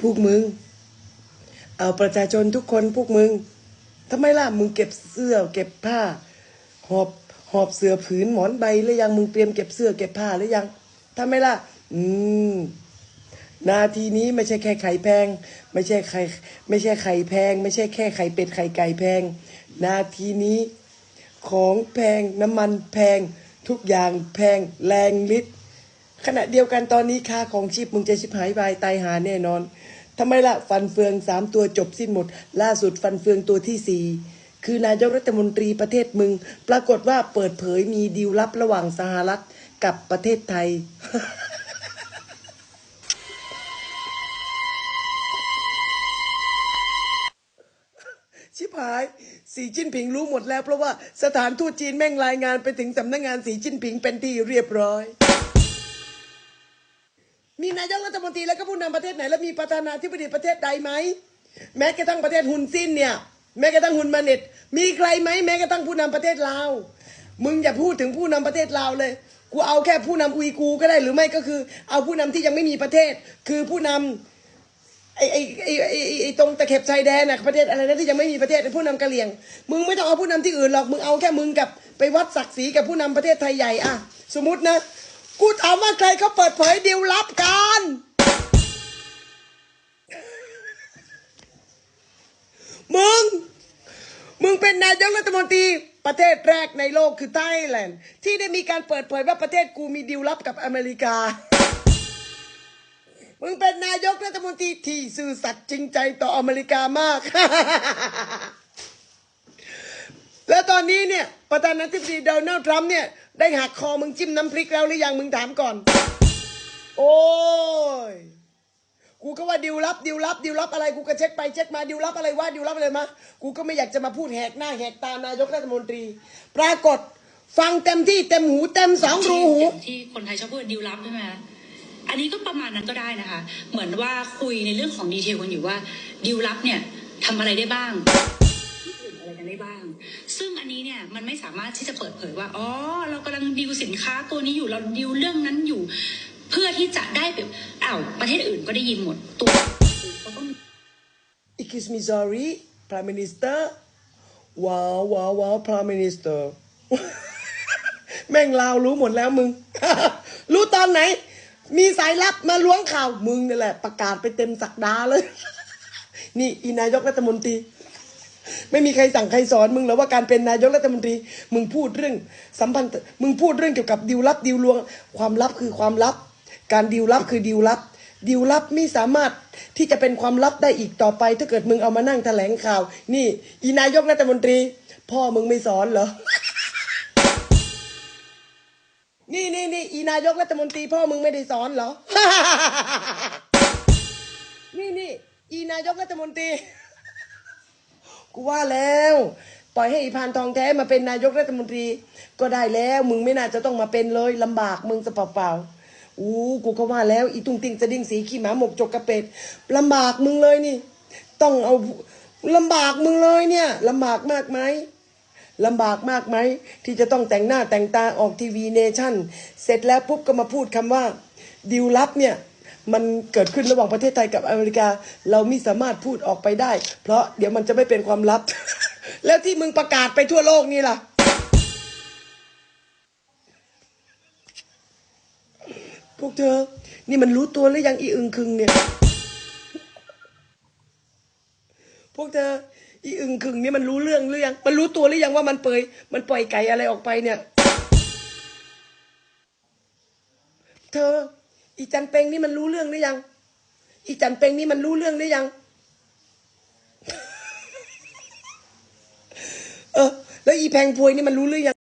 พวกมึง เอาประชาชนทุกคนพวกมึงทำไมล่ะมึงเก็บเสื้อ เก็บผ้า หอบหอบเสื้อผืนหมอนใบหรือยังมึงเตรียมเก็บเสื้อเก็บผ้าหรือยังทำไมล่ะ อืมนาทีนี้ไม่ใช่แค่ไข่แพง ไม่ใช่ไข่ไม่ใช่ไข่แพง ไม่ใช่แค่ไข่เป็ดไข่ไก่แพง นาทีนี้ ของแพงน้ำมันแพง ทุกอย่างแพงแรงลิตร ขณะเดียวกันตอนนี้ค่าของชีพมึงจะชิบหายบายตายหาแน่นอนทำไมล่ะฟันเฟืองสามตัวจบสิ้นหมด ล่าสุดฟันเฟืองตัวที่สี่คือนายกรัฐมนตรีประเทศมึง ปรากฏว่าเปิดเผยมีดีลลับระหว่างสหรัฐกับประเทศไทย ชิบหาย สีจิ้นผิงรู้หมดแล้วเพราะว่าสถานทูตจีนแม่งรายงานไปถึงสำนักงานสีจิ้นผิงเป็นที่เรียบร้อย มีนายกรัฐมนตรีแล้วก็ผู้นำประเทศไหน แล้วมีประธานาธิบดีประเทศใดไหมแม้กระทั่งประเทศฮุนซินเนี่ยแม้กระทั่งฮุนมาเน็ตมีใครไหมแม้กระทั่งผู้นำประเทศลาวมึงอย่าพูดถึงผู้นำประเทศลาวเลยกูเอาแค่ผู้นำอุยกูก็ได้หรือไม่ก็คือ เอาผู้นำที่ยังไม่มีประเทศ คือผู้นำไอ้ไอ้ไอ้ไอ้ไอ้ตรงตะเข็บชายแดนน่ะประเทศอะไรนะที่ยังไม่มีประเทศเป็นผู้นำกะเหรี่ยง มึงไม่ต้องเอาผู้นำที่อื่นหรอกมึงเอาแค่มึงกับไปวัดศักดิ์ศรีกับผู้นำประเทศไทยใหญ่อะสมมตินะ กูถามว่าใครเขาเปิดเผยดีลลับกันมึง มึงเป็นนายกรัฐมนตรีประเทศแรกในโลกคือไทยแลนด์ ที่ได้มีการเปิดเผยว่าประเทศกูมีดีลลับกับอเมริกา มึงเป็นนายกรัฐมนตรีที่ซื่อสัตย์จริงใจต่ออเมริกามาก แล้วตอนนี้เนี่ยประธานาธิบดีโดนัลด์ทรัมป์เนี่ยได้หักคอมึงจิ้มน้ำพริกแล้วหรือยังมึงถามก่อน โอ้ยกูก็ว่าดิวลับดิวลับดิวลับอะไรกูก็เช็คไปเช็คมาดิวลับอะไรว่าดิวลับอะไรมากูก็ไม่อยากจะมาพูดแหกหน้าแหกตานายกรัฐมนตรี ปรากฏฟังเต็มที่เต็มหูเต็มสองรูหูอย่างที่คนไทยชอบพูดดิวลับใช่ไหมคะอันนี้ก็ประมาณนั้นก็ได้นะคะ เหมือนว่าคุยในเรื่องของดีเทลกันอยู่ว่าดิวลับเนี่ยทำอะไรได้บ้างอะ ได้บ้าง ซึ่งอันนี้เนี่ยมันไม่สามารถที่จะเปิดเผยว่าอ๋อเรากำลังดิวสินค้าตัวนี้อยู่เราดิวเรื่องนั้นอยู่ เพื่อที่จะได้แบบอ้าวประเทศอื่นก็ได้ยินหมดตัวเขาก็มี Excuse me sorry Prime Minister ว้าวว้าวว้าว Prime Minister แม่งลาวรู้หมดแล้วมึง รู้ตอนไหน มีสายลับมาล้วงข่าวมึงนี่แหละ ประกาศไปเต็มสักดาเลย นี่ อีนายกรัฐมนตรี ไม่มีใครสั่งใครสอนมึงหรอว่าการเป็นนายกรัฐมนตรี มึงพูดเรื่องสัมพันธ์ มึงพูดเรื่องเกี่ยวกับดิวลับดิวลวง ความลับคือความลับ การดิวลับคือดิวลับดิวลับไม่สามารถที่จะเป็นความลับได้อีกต่อไป ถ้าเกิดมึงเอามานั่งแถลงข่าว นี่อีนายกรัฐมนตรี พ่อมึงไม่สอนเหรอ นี่นี่นี่อีนายกรัฐมนตรี พ่อมึงไม่ได้สอนเหรอ นี่นี่อีนายกรัฐมนตรี กูว่าแล้ว ปล่อยให้อีพานทองแท้มาเป็นนายกรัฐมนตรี ก็ได้แล้ว มึงไม่น่าจะต้องมาเป็นเลยลำบากมึงจะเปล่าๆอู้กูก็ว่าแล้ว อีตุงติงจะดิ้งสีขี้หมาหมกจกกระเป็ดลำบากมึงเลยนี่ ต้องเอาลำบากมึงเลยเนี่ยลำบากมากไหมลำบากมากไหม ที่จะต้องแต่งหน้าแต่งตาออกทีวีเนชั่น เสร็จแล้วปุ๊บก็มาพูดคำว่าดิวลับเนี่ย มันเกิดขึ้นระหว่างประเทศไทยกับอเมริกา เราไม่สามารถพูดออกไปได้ เพราะเดี๋ยวมันจะไม่เป็นความลับ แล้วที่มึงประกาศไปทั่วโลกนี่ล่ะ พวกเธอ นี่มันรู้ตัวหรือยังอีอึงคึงเนี่ย พวกเธอ อีอึงคึงนี่มันรู้เรื่องหรือยัง มันรู้ตัวหรือยังว่ามันเปยมันปล่อยไก่อะไรออกไปเนี่ย เธอ อีจันเปงนี่มันรู้เรื่องหรือยัง อีจันเปงนี่มันรู้เรื่องหรือยัง เออ แล้วอีแพงพวยนี่มันรู้หรือยัง